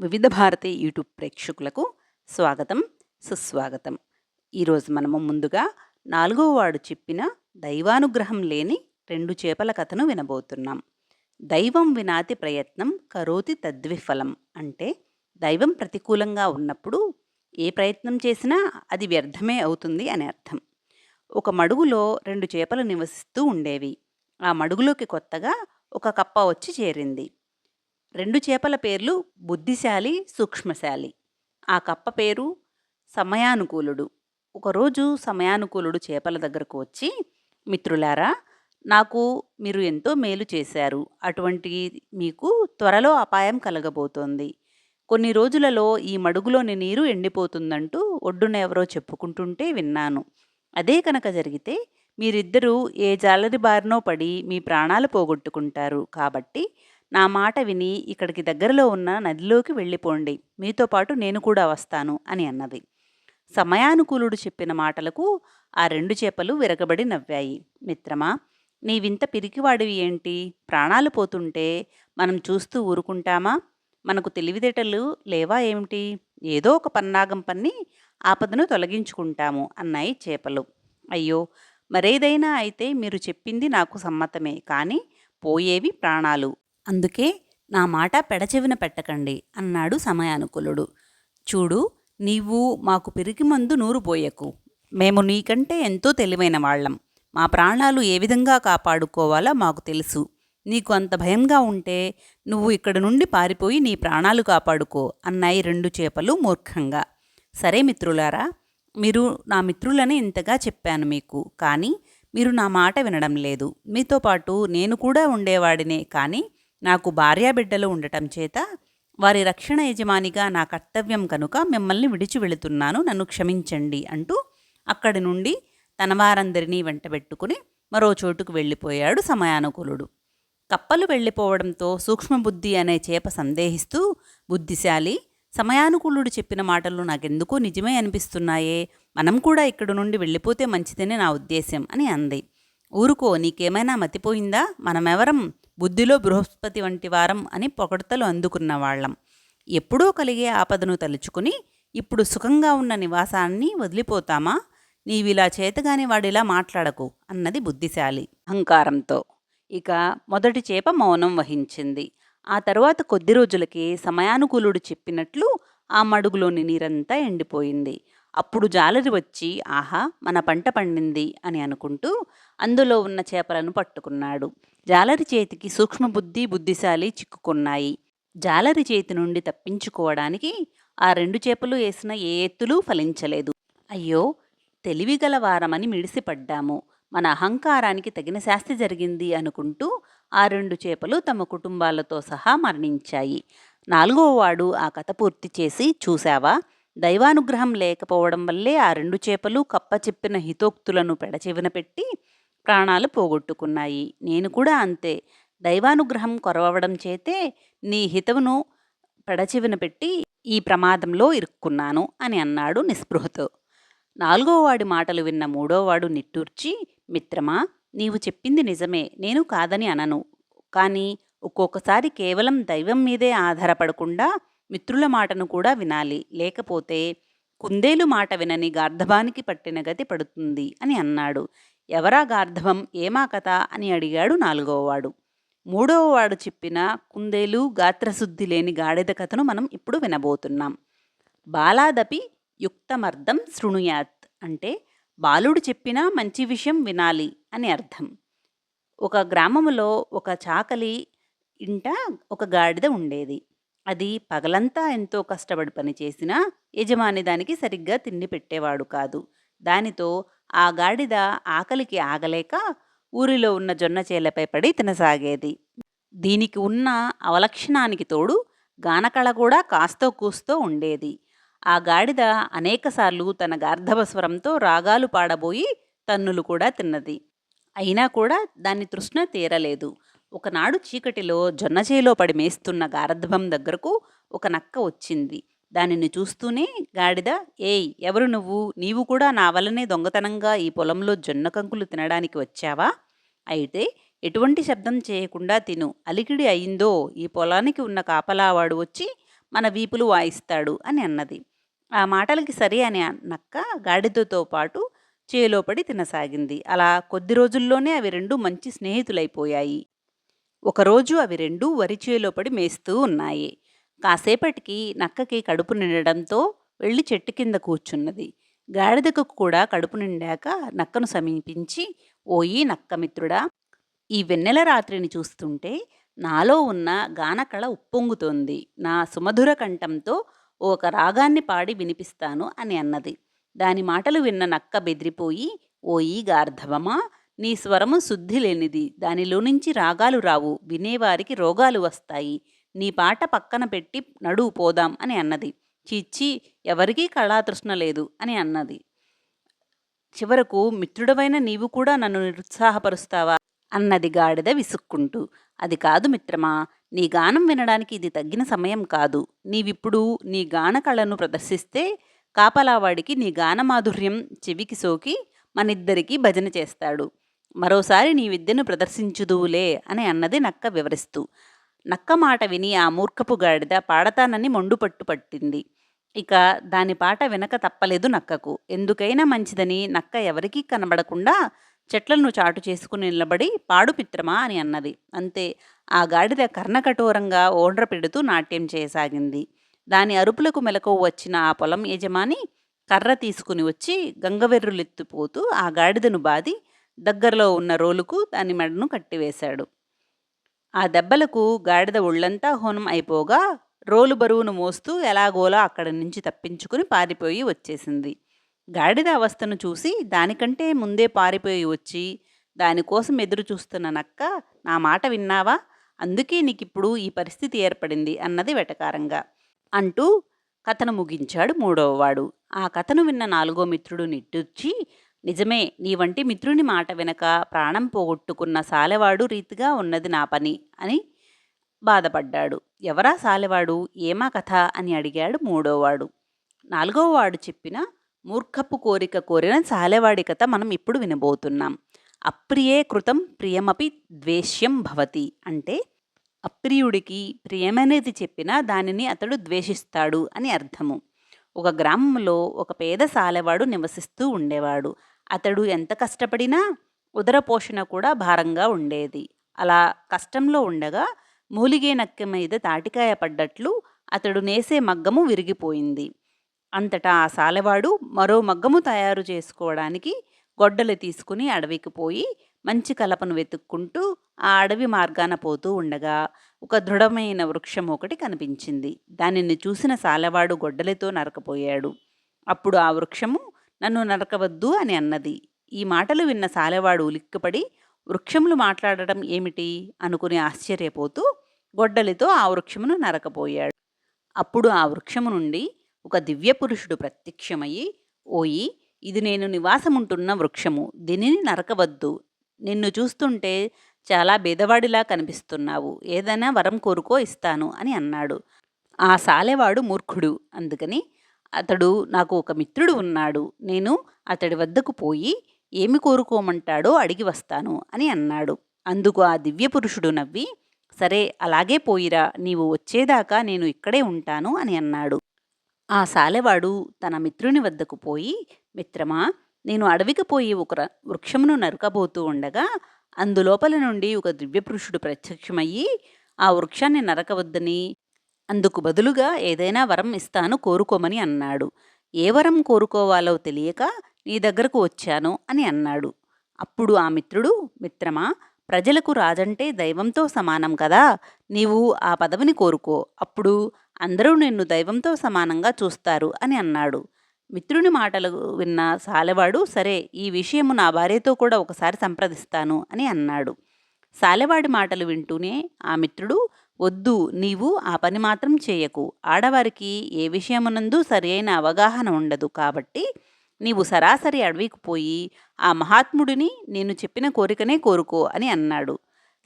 వివిధ భారతి యూట్యూబ్ ప్రేక్షకులకు స్వాగతం సుస్వాగతం. ఈరోజు మనము ముందుగా నాలుగో వాడు చెప్పిన దైవానుగ్రహం లేని రెండు చేపల కథను వినబోతున్నాం. దైవం వినాతి ప్రయత్నం కరోతి తద్విఫలం అంటే దైవం ప్రతికూలంగా ఉన్నప్పుడు ఏ ప్రయత్నం చేసినా అది వ్యర్థమే అవుతుంది అని అర్థం. ఒక మడుగులో రెండు చేపలు నివసిస్తూ ఉండేవి. ఆ మడుగులోకి కొత్తగా ఒక కప్ప వచ్చి చేరింది. రెండు చేపల పేర్లు బుద్ధిశాలి సూక్ష్మశాలి. ఆ కప్ప పేరు సమయానుకూలుడు. ఒకరోజు సమయానుకూలుడు చేపల దగ్గరకు వచ్చి మిత్రులారా నాకు మీరు ఎంతో మేలు చేశారు. అటువంటి మీకు త్వరలో అపాయం కలగబోతోంది. కొన్ని రోజులలో ఈ మడుగులోని నీరు ఎండిపోతుందంటూ ఒడ్డున ఎవరో చెప్పుకుంటుంటే విన్నాను. అదే కనుక జరిగితే మీరిద్దరూ ఏ జాలరి బారినో పడి మీ ప్రాణాలు పోగొట్టుకుంటారు. కాబట్టి నా మాట విని ఇక్కడికి దగ్గరలో ఉన్న నదిలోకి వెళ్ళిపోండి. మీతో పాటు నేను కూడా వస్తాను అని అన్నది. సమయానుకూలుడు చెప్పిన మాటలకు ఆ రెండు చేపలు విరగబడి నవ్వాయి. మిత్రమా నీవింత పిరికివాడివి ఏంటి? ప్రాణాలు పోతుంటే మనం చూస్తూ ఊరుకుంటామా? మనకు తెలివితేటలు లేవా ఏమిటి? ఏదో ఒక పన్నాగం పన్ని ఆపదను తొలగించుకుంటాము అన్నాయి చేపలు. అయ్యో మరేదైనా అయితే మీరు చెప్పింది నాకు సమ్మతమే. కానీ పోయేవి ప్రాణాలు. అందుకే నా మాట పెడచెవిన పెట్టకండి అన్నాడు సమయానుకూలుడు. చూడు నీవు మాకు పిరికి మందు నూరు పోయకు. మేము నీకంటే ఎంతో తెలివైన వాళ్ళం. మా ప్రాణాలు ఏ విధంగా కాపాడుకోవాలో మాకు తెలుసు. నీకు అంత భయంగా ఉంటే నువ్వు ఇక్కడ నుండి పారిపోయి నీ ప్రాణాలు కాపాడుకో అన్నాయి రెండు చేపలు మూర్ఖంగా. సరే మిత్రులారా మీరు నా మిత్రులని ఇంతగా చెప్పాను మీకు కానీ మీరు నా మాట వినడం లేదు. మీతో పాటు నేను కూడా ఉండేవాడినే కానీ నాకు భార్యాబిడ్డలు ఉండటం చేత వారి రక్షణ యజమానిగా నా కర్తవ్యం కనుక మిమ్మల్ని విడిచి వెళుతున్నాను నన్ను క్షమించండి అంటూ అక్కడి నుండి తన వారందరినీ వెంటబెట్టుకుని మరో చోటుకు వెళ్ళిపోయాడు సమయానుకూలుడు. కప్పలు వెళ్ళిపోవడంతో సూక్ష్మబుద్ధి అనే చేప సందేహిస్తూ బుద్ధిశాలి సమయానుకూలుడు చెప్పిన మాటలు నాకెందుకో నిజమే అనిపిస్తున్నాయే మనం కూడా ఇక్కడ నుండి వెళ్ళిపోతే మంచిదని నా ఉద్దేశ్యం అని అంది. ఊరుకో నీకేమైనా మతిపోయిందా? మనమెవరం బుద్ధిలో బృహస్పతి వంటి వారం అని పొగడతలు అందుకున్న వాళ్ళం. ఎప్పుడో కలిగే ఆపదను తలుచుకుని ఇప్పుడు సుఖంగా ఉన్న నివాసాన్ని వదిలిపోతామా? నీవిలా చేతగాని వాడిలా మాట్లాడకు అన్నది బుద్ధిశాలి అహంకారంతో. ఇక మొదటి చేప మౌనం వహించింది. ఆ తరువాత కొద్ది రోజులకి సమయానుకూలుడు చెప్పినట్లు ఆ మడుగులోని నీరంతా ఎండిపోయింది. అప్పుడు జాలరి వచ్చి ఆహా మన పంట పండింది అని అనుకుంటూ అందులో ఉన్న చేపలను పట్టుకున్నాడు. జాలరి చేతికి సూక్ష్మబుద్ధి బుద్ధిశాలి చిక్కుకున్నాయి. జాలరి చేతి నుండి తప్పించుకోవడానికి ఆ రెండు చేపలు వేసిన ఏ ఎత్తులు ఫలించలేదు. అయ్యో తెలివిగల వారమని మిడిసిపడ్డాము. మన అహంకారానికి తగిన శాస్తి జరిగింది అనుకుంటూ ఆ రెండు చేపలు తమ కుటుంబాలతో సహా మరణించాయి. నాలుగో వాడు ఆ కథ పూర్తి చేసి చూశావా? దైవానుగ్రహం లేకపోవడం వల్లే ఆ రెండు చేపలు కప్ప చెప్పిన హితోక్తులను పెడచెవిన పెట్టి ప్రాణాలు పోగొట్టుకున్నాయి. నేను కూడా అంతే. దైవానుగ్రహం కొరవడం చేతే నీ హితవును పెడచెవిన పెట్టి ఈ ప్రమాదంలో ఇరుక్కున్నాను అని అన్నాడు నిస్పృహతో. నాలుగోవాడి మాటలు విన్న మూడోవాడు నిట్టూర్చి మిత్రమా నీవు చెప్పింది నిజమే. నేను కాదని అనను. కానీ ఒక్కొక్కసారి కేవలం దైవం మీదే ఆధారపడకుండా మిత్రుల మాటను కూడా వినాలి. లేకపోతే కుందేలు మాట వినని గార్ధవానికి పట్టిన గతి పడుతుంది అని అన్నాడు. ఎవరా గార్ధవం? ఏమా కథ? అని అడిగాడు నాలుగోవాడు మూడవవాడు చెప్పిన కుందేలు గాత్రశుద్ధి లేని గాడిద కథను మనం ఇప్పుడు వినబోతున్నాం. బాలాదపి యుక్తమర్థం శృణుయాత్ అంటే బాలుడు చెప్పినా మంచి విషయం వినాలి అని అర్థం. ఒక గ్రామంలో ఒక చాకలి ఇంట ఒక గాడిద ఉండేది. అది పగలంతా ఎంతో కష్టపడి పనిచేసినా యజమాని దానికి సరిగ్గా తిండి పెట్టేవాడు కాదు. దానితో ఆ గాడిద ఆకలికి ఆగలేక ఊరిలో ఉన్న జొన్న చేలపై పడి తినసాగేది. దీనికి ఉన్న అవలక్షణానికి తోడు గానకళ కూడా కాస్తో కూస్తో ఉండేది. ఆ గాడిద అనేకసార్లు తన గార్ధవ స్వరంతో రాగాలు పాడబోయి తన్నులు కూడా తిన్నది. అయినా కూడా దాని తృష్ణ తీరలేదు. ఒకనాడు చీకటిలో జొన్నచేలో పడి మేస్తున్న గారధ్వం దగ్గరకు ఒక నక్క వచ్చింది. దానిని చూస్తూనే గాడిద ఏయ్ ఎవరు నువ్వు? నీవు కూడా నా వల్లనే దొంగతనంగా ఈ పొలంలో జొన్న కంకులు తినడానికి వచ్చావా? అయితే ఎటువంటి శబ్దం చేయకుండా తిను. అలికిడి అయిందో ఈ పొలానికి ఉన్న కాపలావాడు వచ్చి మన వీపులు వాయిస్తాడు అని అన్నది. ఆ మాటలకి సరే అని నక్క గాడిదతో పాటు చేలోపడి తినసాగింది. అలా కొద్ది రోజుల్లోనే అవి రెండు మంచి స్నేహితులైపోయాయి. ఒకరోజు అవి రెండు వరిచేలో పడి మేస్తూ ఉన్నాయి. కాసేపటికి నక్కకి కడుపు నిండడంతో వెళ్ళి చెట్టు కింద కూర్చున్నది. గాడిదకు కూడా కడుపు నిండాక నక్కను సమీపించి ఓయి నక్క మిత్రుడా ఈ వెన్నెల రాత్రిని చూస్తుంటే నాలో ఉన్న గానకళ ఉప్పొంగుతోంది. నా సుమధుర కంఠంతో ఒక రాగాన్ని పాడి వినిపిస్తాను అని అన్నది. దాని మాటలు విన్న నక్క బెదిరిపోయి ఓయి గార్ధవమా నీ స్వరము శుద్ధి లేనిది. దానిలో నుంచి రాగాలు రావు. వినేవారికి రోగాలు వస్తాయి. నీ పాట పక్కన పెట్టి నడువు పోదాం అని అన్నది. చిచ్చి ఎవరికీ కళాతృష్ణ లేదు అని అన్నది. చివరకు మిత్రుడవైన నీవు కూడా నన్ను నిరుత్సాహపరుస్తావా? అన్నది గాడిద విసుక్కుంటూ. అది కాదు మిత్రమా నీ గానం వినడానికి ఇది తగ్గిన సమయం కాదు. నీవిప్పుడు నీ గాన కళను ప్రదర్శిస్తే కాపలావాడికి నీ గానమాధుర్యం చెవికి సోకి మనిద్దరికీ భజన చేస్తాడు. మరోసారి నీ విద్యను ప్రదర్శించుదువులే అని అన్నది నక్క వివరిస్తూ. నక్క మాట విని ఆ మూర్ఖపు గాడిద పాడతానని మొండుపట్టు పట్టింది. ఇక దాని పాట వినక తప్పలేదు నక్కకు. ఎందుకైనా మంచిదని నక్క ఎవరికీ కనబడకుండా చెట్లను చాటు చేసుకుని నిలబడి పాడు మిత్రమా అని అన్నది. అంతే ఆ గాడిద కర్ణకఠోరంగా ఓండ్ర పెడుతూ నాట్యం చేయసాగింది. దాని అరుపులకు మెలకు వచ్చిన ఆ పొలం యజమాని కర్ర తీసుకుని వచ్చి గంగవెర్రులెత్తిపోతూ ఆ గాడిదను బాది దగ్గరలో ఉన్న రోలుకు దాని మెడను కట్టివేశాడు. ఆ దెబ్బలకు గాడిద ఒళ్ళంతా హోనం అయిపోగా రోలు బరువును మోస్తూ ఎలాగోలా అక్కడి నుంచి తప్పించుకుని పారిపోయి వచ్చేసింది. గాడిద అవస్థను చూసి దానికంటే ముందే పారిపోయి వచ్చి దానికోసం ఎదురు చూస్తున్న నక్క నా మాట విన్నావా? అందుకే నీకిప్పుడు ఈ పరిస్థితి ఏర్పడింది అన్నది వెటకారంగా. అంటూ కథను ముగించాడు మూడవవాడు. ఆ కథను విన్న నాలుగో మిత్రుడు నిట్టూర్చి నిజమే నీ వంటి మిత్రుని మాట వెనక ప్రాణం పోగొట్టుకున్న సాలెవాడు రీతిగా ఉన్నది నా పని అని బాధపడ్డాడు. ఎవరా సాలెవాడు? ఏమా కథ? అని అడిగాడు మూడోవాడు. నాలుగోవాడు చెప్పిన మూర్ఖపు కోరిక కోరిన సాలెవాడి కథ మనం ఇప్పుడు వినబోతున్నాం. అప్రియే కృతం ప్రియమపి ద్వేష్యం భవతి అంటే అప్రియుడికి ప్రియమనేది చెప్పినా దానిని అతడు ద్వేషిస్తాడు అని అర్థము. ఒక గ్రామంలో ఒక పేద సాలెవాడు నివసిస్తూ ఉండేవాడు. అతడు ఎంత కష్టపడినా ఉదర పోషణ కూడా భారంగా ఉండేది. అలా కష్టంలో ఉండగా మూలిగే నక్క మీద తాటికాయ పడ్డట్లు అతడు నేసే మగ్గము విరిగిపోయింది. అంతటా ఆ సాలెవాడు మరో మగ్గము తయారు చేసుకోవడానికి గొడ్డలు తీసుకుని అడవికి పోయి మంచి కలపను వెతుక్కుంటూ ఆ అడవి మార్గాన పోతూ ఉండగా ఒక దృఢమైన వృక్షం ఒకటి కనిపించింది. దానిని చూసిన సాలెవాడు గొడ్డలితో నరకపోయాడు. అప్పుడు ఆ వృక్షము నన్ను నరకవద్దు అని అన్నది. ఈ మాటలు విన్న సాలెవాడు ఉలిక్కిపడి వృక్షములు మాట్లాడటం ఏమిటి? అనుకుని ఆశ్చర్యపోతూ గొడ్డలితో ఆ వృక్షమును నరకపోయాడు అప్పుడు ఆ వృక్షము నుండి ఒక దివ్య పురుషుడు ప్రత్యక్షమయ్యి ఓయి ఇది నేను నివాసముంటున్న వృక్షము. దీనిని నరకవద్దు. నిన్ను చూస్తుంటే చాలా బేదవాడిలా కనిపిస్తున్నావు. ఏదైనా వరం కోరుకో ఇస్తాను అని అన్నాడు. ఆ సాలెవాడు మూర్ఖుడు. అందుకని అతడు నాకు ఒక మిత్రుడు ఉన్నాడు. నేను అతడి వద్దకు పోయి ఏమి కోరుకోమంటాడో అడిగి వస్తాను అని అన్నాడు. అందుకు ఆ దివ్య పురుషుడు నవ్వి సరే అలాగే పోయిరా నీవు వచ్చేదాకా నేను ఇక్కడే ఉంటాను అని అన్నాడు. ఆ సాలెవాడు తన మిత్రుని వద్దకు పోయి మిత్రమా నేను అడవికి పోయి ఒక వృక్షమును నరకబోతూ ఉండగా అందులోపల నుండి ఒక దివ్యపురుషుడు ప్రత్యక్షమయ్యి ఆ వృక్షాన్ని నరకవద్దని అందుకు బదులుగా ఏదైనా వరం ఇస్తాను కోరుకోమని అన్నాడు. ఏ వరం కోరుకోవాలో తెలియక నీ దగ్గరకు వచ్చాను అని అన్నాడు. అప్పుడు ఆ మిత్రుడు మిత్రమా ప్రజలకు రాజంటే దైవంతో సమానం కదా నీవు ఆ పదవిని కోరుకో అప్పుడు అందరూ నిన్ను దైవంతో సమానంగా చూస్తారు అని అన్నాడు. మిత్రుని మాటలు విన్న సాలెవాడు సరే ఈ విషయము నా భార్యతో కూడా ఒకసారి సంప్రదిస్తాను అని అన్నాడు. సాలెవాడి మాటలు వింటూనే ఆ మిత్రుడు వద్దు నీవు ఆ పని మాత్రం చేయకు. ఆడవారికి ఏ విషయమునందు సరియైన అవగాహన ఉండదు కాబట్టి నీవు సరాసరి అడవికి పోయి ఆ మహాత్ముడిని నేను చెప్పిన కోరికనే కోరుకో అని అన్నాడు.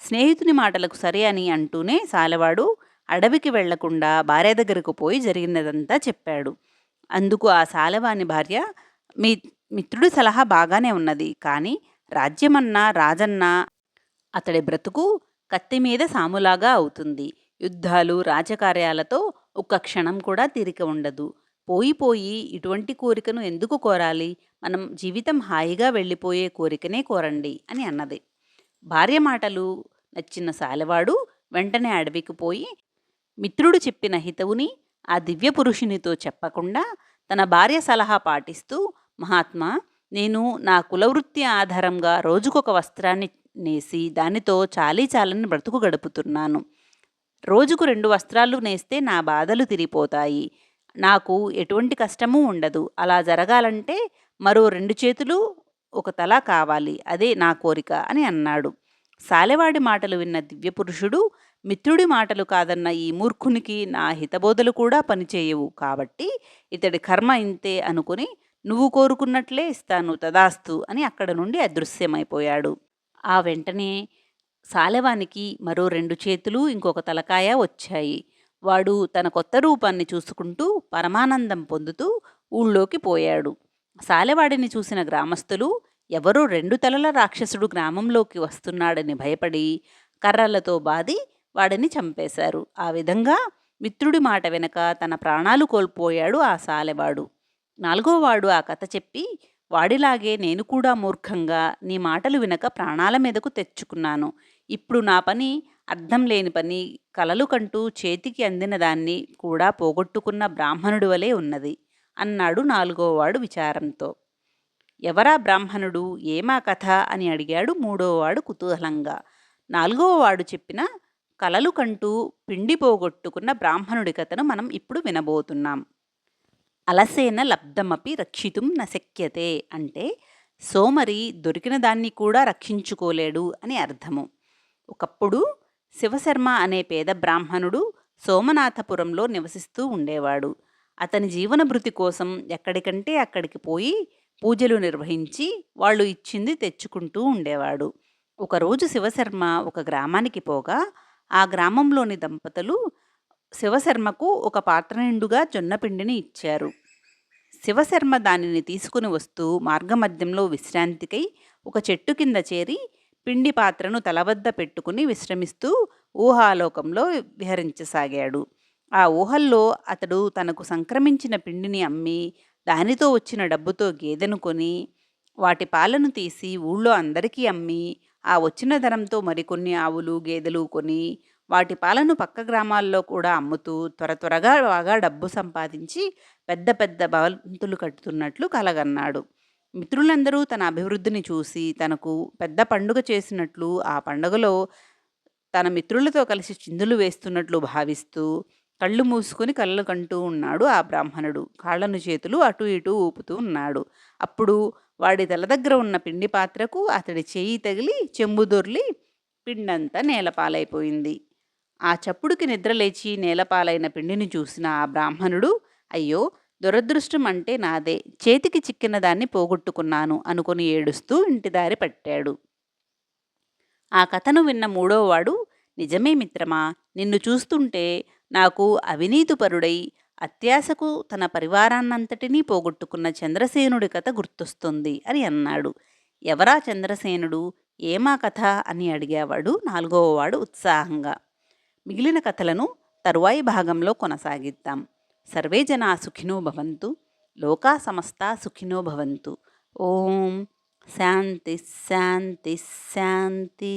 స్నేహితుని మాటలకు సరే అని అంటూనే సాలవాడు అడవికి వెళ్ళకుండా భార్య దగ్గరకు పోయి జరిగినదంతా చెప్పాడు. అందుకు ఆ సాలవాని భార్య మీ మిత్రుడి సలహా బాగానే ఉన్నది కానీ రాజ్యమన్నా రాజన్నా అతడి బ్రతుకు కత్తి మీద సాములాగా అవుతుంది. యుద్ధాలు రాజకార్యాలతో ఒక్క క్షణం కూడా తీరిక ఉండదు. పోయిపోయి ఇటువంటి కోరికను ఎందుకు కోరాలి? మనం జీవితం హాయిగా వెళ్ళిపోయే కోరికనే కోరండి అని అన్నది. భార్య మాటలు నచ్చిన సాలెవాడు వెంటనే అడవికి పోయి మిత్రుడు చెప్పిన హితవుని ఆ దివ్య పురుషునితో చెప్పకుండా తన భార్య సలహా పాటిస్తూ మహాత్మా నేను నా కులవృత్తి ఆధారంగా రోజుకొక వస్త్రాన్ని నేసి దానితో చాలీ చాలని బ్రతుకు గడుపుతున్నాను. రోజుకు రెండు వస్త్రాలు నేస్తే నా బాధలు తిరిగిపోతాయి. నాకు ఎటువంటి కష్టమూ ఉండదు. అలా జరగాలంటే మరో రెండు చేతులు ఒక తల కావాలి. అదే నా కోరిక అని అన్నాడు. సాలెవాడి మాటలు విన్న దివ్యపురుషుడు మిత్రుడి మాటలు కాదన్న ఈ మూర్ఖునికి నా హితబోధలు కూడా పనిచేయవు కాబట్టి ఇతడి కర్మ ఇంతే అనుకుని నువ్వు కోరుకున్నట్లే ఇస్తాను తదాస్తు అని అక్కడ నుండి అదృశ్యమైపోయాడు. ఆ వెంటనే సాలెవానికి మరో రెండు చేతులు ఇంకొక తలకాయ వచ్చాయి. వాడు తన కొత్త రూపాన్ని చూసుకుంటూ పరమానందం పొందుతూ ఊళ్ళోకి పోయాడు. సాలెవాడిని చూసిన గ్రామస్తులు ఎవరో రెండు తలల రాక్షసుడు గ్రామంలోకి వస్తున్నాడని భయపడి కర్రలతో బాది వాడిని చంపేశారు. ఆ విధంగా మిత్రుడి మాట వెనక తన ప్రాణాలు కోల్పోయాడు ఆ సాలెవాడు. నాలుగోవాడు ఆ కథ చెప్పి వాడిలాగే నేను కూడా మూర్ఖంగా నీ మాటలు వినక ప్రాణాల మీదకు తెచ్చుకున్నాను. ఇప్పుడు నా పని అర్థం లేని పని కలలు కంటూ చేతికి అందిన దాన్ని కూడా పోగొట్టుకున్న బ్రాహ్మణుడు వలె ఉన్నది అన్నాడు నాలుగోవాడు విచారంతో. ఎవరా బ్రాహ్మణుడు? ఏమా కథ? అని అడిగాడు మూడోవాడు కుతూహలంగా. నాలుగోవాడు చెప్పిన కలలు కంటూ పిండి పోగొట్టుకున్న బ్రాహ్మణుడి కథను మనం ఇప్పుడు వినబోతున్నాం. అలసేన లబ్ధమపి రక్షితుం నశక్యతే అంటే సోమరి దొరికిన దాన్ని కూడా రక్షించుకోలేడు అని అర్థము. ఒకప్పుడు శివశర్మ అనే పేద బ్రాహ్మణుడు సోమనాథపురంలో నివసిస్తూ ఉండేవాడు. అతని జీవన భృతి కోసం ఎక్కడికంటే అక్కడికి పోయి పూజలు నిర్వహించి వాళ్ళు ఇచ్చింది తెచ్చుకుంటూ ఉండేవాడు. ఒకరోజు శివశర్మ ఒక గ్రామానికి పోగా ఆ గ్రామంలోని దంపతులు శివశర్మకు ఒక పాత్ర నిండుగా జొన్నపిండిని ఇచ్చారు. శివశర్మ దానిని తీసుకుని వస్తూ మార్గమధ్యంలో విశ్రాంతికై ఒక చెట్టు కింద చేరి పిండి పాత్రను తలవద్ద పెట్టుకుని విశ్రమిస్తూ ఊహాలోకంలో విహరించసాగాడు. ఆ ఊహల్లో అతడు తనకు సంక్రమించిన పిండిని అమ్మి దానితో వచ్చిన డబ్బుతో గేదెను కొని వాటి పాలను తీసి ఊళ్ళో అందరికీ అమ్మి ఆ వచ్చిన ధనంతో మరికొన్ని ఆవులు గేదెలు కొని వాటి పాలను పక్క గ్రామాల్లో కూడా అమ్ముతూ త్వర త్వరగా బాగా డబ్బు సంపాదించి పెద్ద పెద్ద భవంతులు కట్టుతున్నట్లు కలగన్నాడు. మిత్రులందరూ తన అభివృద్ధిని చూసి తనకు పెద్ద పండుగ చేసినట్లు ఆ పండుగలో తన మిత్రులతో కలిసి చిందులు వేస్తున్నట్లు భావిస్తూ కళ్ళు మూసుకొని కళ్ళు కంటూ ఉన్నాడు ఆ బ్రాహ్మణుడు. కాళ్ళను చేతులు అటు ఇటు ఊపుతూ ఉన్నాడు. అప్పుడు వాడి తల దగ్గర ఉన్న పిండి పాత్రకు అతడి చేయి తగిలి చెంబు దొర్లి పిండంతా నేలపాలైపోయింది. ఆ చప్పుడుకి నిద్రలేచి నేలపాలైన పిండిని చూసిన ఆ బ్రాహ్మణుడు అయ్యో దురదృష్టం అంటే నాదే. చేతికి చిక్కిన దాన్ని పోగొట్టుకున్నాను అనుకుని ఏడుస్తూ ఇంటిదారి పట్టాడు. ఆ కథను విన్న మూడోవాడు నిజమే మిత్రమా నిన్ను చూస్తుంటే నాకు అవినీతిపరుడై అత్యాశకు తన పరివారాన్నంతటినీ పోగొట్టుకున్న చంద్రసేనుడి కథ గుర్తొస్తుంది అని అన్నాడు. ఎవరా చంద్రసేనుడు? ఏమా కథ? అని అడిగేవాడు నాలుగవవాడు ఉత్సాహంగా. మిగిలిన కథలను తరువాయి భాగంలో కొనసాగిద్దాం సర్వే జనా సుఖినో భవంతు లోకా సమస్త సుఖినో భవంతు ఓం శాంతి శాంతి శాంతి